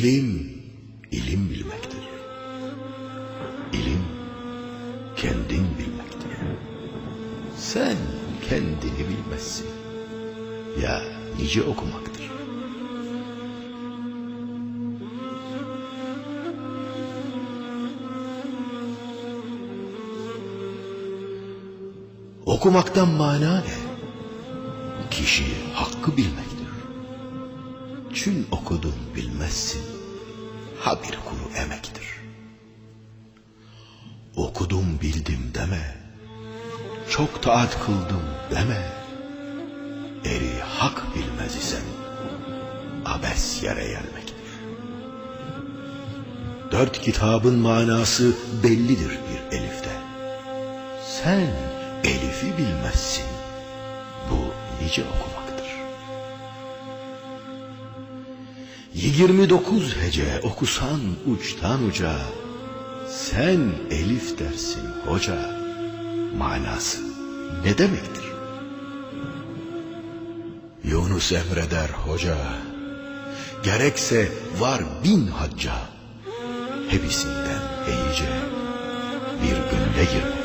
İlim, ilim bilmektir. İlim, kendin bilmektir. Sen kendini bilmezsin. Ya nice okumaktır. Okumaktan mana ne? Kişiyi hakkı bilmektir. Çün okudun bilmezsin ha bir kuru emektir. Okudum bildim deme, çok taat kıldım deme, eri hak bilmez isen abes yere gelmektir. Dört kitabın manası bellidir bir elifte. Sen elifi bilmezsin. Bu nice okumak. 29 hece okusan uçtan uca, sen Elif dersin hoca, manası ne demektir? Yunus emreder hoca, gerekse var bin hacca, hepsinden iyice bir gönüle girme.